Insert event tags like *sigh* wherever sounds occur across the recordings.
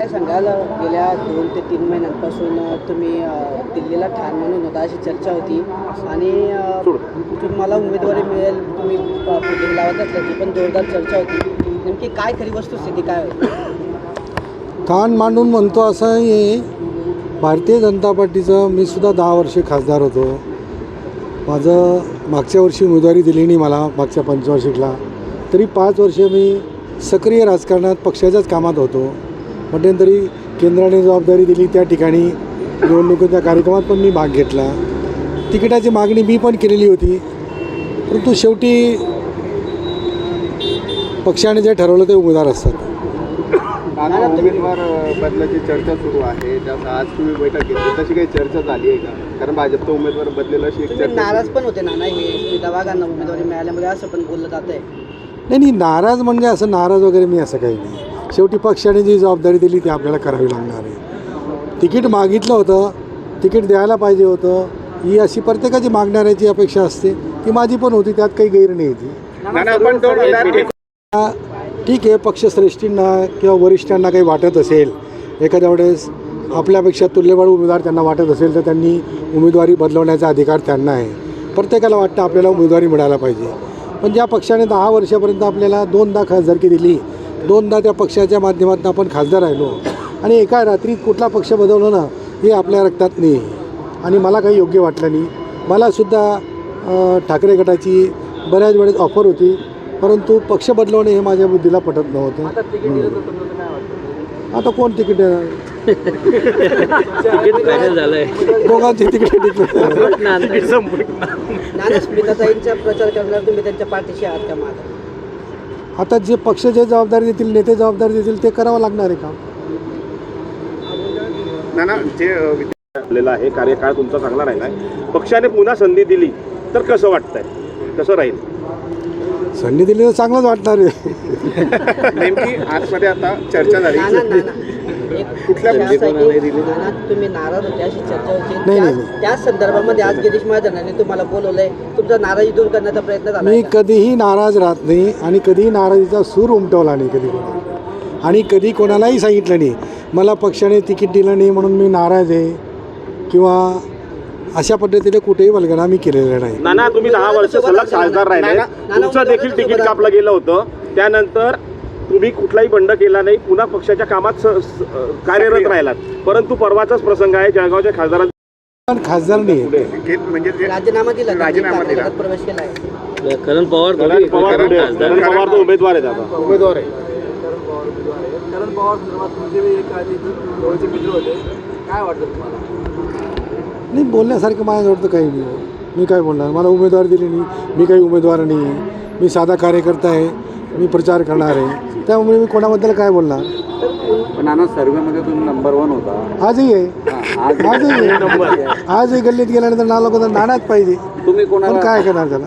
दोन ते तीन महिन्यांपासून तुम्ही दिल्लीला ठाण म्हणून होता अशी चर्चा होती. आणि तुम्हाला उमेदवारी मिळेल तुम्ही अ, पुढे लावत असल्याची पण जोरदार चर्चा होती. नेमकी काय खरी वस्तुस्थिती काय होती? ठाण मांडून म्हणतो असं आहे भारतीय जनता पार्टीचं मी सुद्धा दहा वर्षे खासदार होतो. माझं मागच्या वर्षी उमेदवारी दिली नाही मला मागच्या पंचवार्षिकला. तरी पाच वर्षे मी सक्रिय राजकारणात पक्षाच्याच कामात होतो. मध्यंतरी केंद्राने जबाबदारी दिली त्या ठिकाणी. निवडणुकीच्या कार्यक्रमात पण मी भाग घेतला. तिकिटाची मागणी मी पण केलेली होती. परंतु शेवटी पक्षाने जे ठरवलं ते उमेदवार असतात. उमेदवार बदलाची चर्चा सुरू आहे. त्यात आज तुम्ही बैठक घेतली. तशी काही चर्चा झाली आहे का? कारण भाजपचा उमेदवार बदलेला अशी नाराज पण होते ना नाही उमेदवारी असं पण बोललं जात आहे नाही नाही नाराज म्हणजे असं नाराज वगैरे मी असं काही नाही. शेवटी पक्षाने जी जबाबदारी दिली ती आपल्याला करावी लागणार आहे. तिकीट मागितलं होतं तिकीट द्यायला पाहिजे होतं. ही अशी प्रत्येकाची मागणाऱ्याची अपेक्षा असते ती माझी पण होती त्यात काही गैर नाही ती नाना, पण दोन हजार हा, ठीक आहे पक्षश्रेष्ठींना किंवा वरिष्ठांना काही वाटत असेल एखाद्या वेळेस आपल्यापेक्षा तुल्यबळ उमेदवार त्यांना वाटत असेल तर त्यांनी उमेदवारी बदलवण्याचा अधिकार त्यांना आहे. प्रत्येकाला वाटतं आपल्याला उमेदवारी मिळायला पाहिजे. पण ज्या पक्षाने दहा वर्षापर्यंत आपल्याला दोनदा खासदारकी दिली दोनदा त्या पक्षाच्या माध्यमातून आपण खासदार राहिलो. आणि एका रात्रीत कुठला पक्ष बदललं ना हे आपल्या रक्तात नाही. आणि मला काही योग्य वाटलं नाही. मलासुद्धा ठाकरे गटाची बऱ्याच वेळेस ऑफर होती. परंतु पक्ष बदलवणे हे माझ्या बुद्धीला पटत नव्हतं. आता कोण तिकीट देणार? तिकीट फायनल झालंय. दोघांची तिकीट प्रचार करणार तुम्ही त्यांच्या पाठीशी आहात का माझा आता जे पक्ष जे जबाबदारी देतील नेते जबाबदारी देतील ते करावं लागणार आहे काम नाना जे झालेलं आहे कार्यकाळ तुमचा चांगला राहिला आहे पक्षाने पुन्हा संधी दिली तर कसं वाटतंय? कसं राहील? संधी दिली तर चांगलंच वाटणार आहे. *laughs* नेमकी आजमध्ये आता चर्चा झाली. कुठल्या? नाना तुम्ही नाराज होते अशी चर्चा होती. नाही, त्या- नाही. त्याच संदर्भामध्ये आज गिरीश महाजनांनी तुम्हाला बोलवलंय. तुमचा नाराजी दूर करण्याचा प्रयत्न झाला मी कधीही नाराज राहत नाही आणि कधीही नाराजीचा सूर उमटवला नाही कधी कोणाला. आणि कधी कोणालाही सांगितलं नाही. मला पक्षाने तिकीट दिलं नाही म्हणून मी नाराज आहे किंवा अशा पद्धतीने कुठेही वल्गना मी केलेला नाही. नाना तुम्ही दहा वर्ष सलग खासदार राहिले. तुमचं देखील तिकीट कापलं गेलं होतं. त्यानंतर तुम्ही कुठलाही बंड केला नाही पुन्हा पक्षाच्या कामात कार्यरत राहिलात. परंतु परवाचाच प्रसंग आहे जळगावच्या खासदारांचा पण खासदार नाही. आहे. म्हणजे जे राजीनामा दिला त्यांनी, राजीनामा दिला. ठाकरे गटात प्रवेश केलाय करण पवार पवार कारण खासदार. पवार तर उमेदवार आहेत आता उमेदवार आहे. नाही बोलण्यासारखं माझ्याजवळ तर काही नाही. हो. मी काय बोलणार? मला उमेदवार दिली नाही. मी काही उमेदवार नाही. आहे. मी साधा कार्यकर्ता आहे. मी प्रचार करणार आहे. त्यामुळे मी कोणाबद्दल काय बोलणार? पण नाना सर्वेमध्ये तुम्ही नंबर वन होता. आजही आहे. आजही आहे. आजही गल्लीत गेल्यानंतर ना लोक नाणाच पाहिजे. तुम्ही पण कोणाला काय करणार त्याला?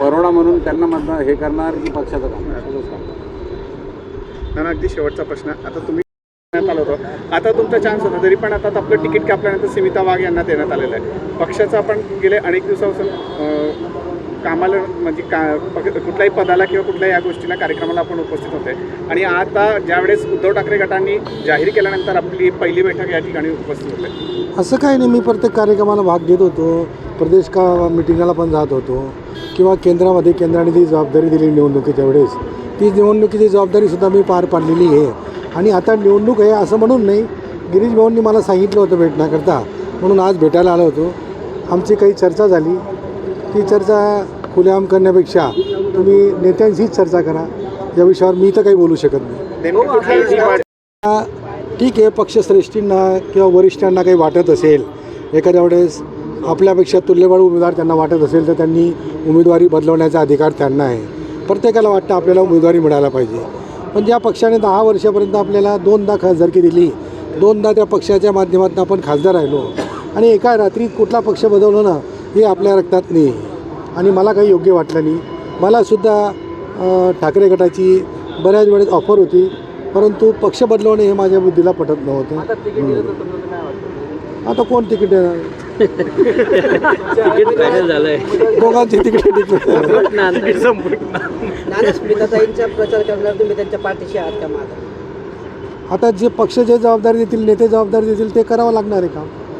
परोडा म्हणून त्यांना मतदान हे करणार की पक्षाचं काम? काम? नाना अगदी शेवटचा प्रश्न. आता तुम्ही देण्यात आलं होतं. आता तुमचा चान्स होता तरी पण आता आपलं तिकीट कापल्यानंतर स्मिता वाघ यांना देण्यात आलेलं आहे. पक्षाचं आपण गेले अनेक दिवसापासून अं, कामाला म्हणजे का कुठल्याही पदाला किंवा कुठल्याही या गोष्टीला कार्यक्रमाला आपण उपस्थित होते आणि आता ज्यावेळेस उद्धव ठाकरे गटांनी जाहीर केल्यानंतर आपली पहिली बैठक या ठिकाणी उपस्थित होते. असं काही नाही मी प्रत्येक कार्यक्रमाला भाग घेत होतो. प्रदेश का मिटिंगला पण जात होतो. किंवा केंद्रामध्ये केंद्राने जी जबाबदारी दिली निवडणुकीच्या वेळेस ती निवडणुकीची जबाबदारीसुद्धा मी पार पाडलेली आहे. आणि आता निवडणूक आहे असं म्हणून नाही गिरीश भाऊंनी मला सांगितलं होतं भेटण्याकरता. म्हणून आज भेटायला आलो होतो. आमची काही चर्चा झाली. ती चर्चा खुलेआम करण्यापेक्षा तुम्ही नेत्यांशीच चर्चा करा. या विषयावर मी तर काही बोलू शकत नाही. ठीक आहे पक्षश्रेष्ठींना किंवा वरिष्ठांना काही वाटत असेल. एखाद्या वेळेस आपल्यापेक्षा तुल्यबळ उमेदवार त्यांना वाटत असेल तर त्यांनी उमेदवारी बदलवण्याचा अधिकार त्यांना आहे. प्रत्येकाला वाटतं आपल्याला उमेदवारी मिळायला पाहिजे. पण ज्या पक्षाने दहा वर्षापर्यंत आपल्याला दोनदा खासदारकी दिली दोनदा त्या पक्षाच्या माध्यमातून आपण खासदार राहिलो आणि एका रात्रीत कुठला पक्ष बदललं ना हे आपल्या रक्तात नाही. आहे. आणि मला काही योग्य वाटलं नाही. मलासुद्धा ठाकरे गटाची बऱ्याच वेळेस ऑफर होती. परंतु पक्ष बदलवणे हे माझ्या बुद्धीला पटत नव्हतं. आता कोण तिकीट देणार? तिकीट फायनल झालंय. दोघांची तिकीट डिक्लेअर नाना स्मिताताईंचा प्रचार करणार तुम्ही त्यांच्या पाठीशी आहात का माझा आता जे पक्ष जे जबाबदारी देतील नेते जबाबदारी देतील ते करावं लागणार आहे काम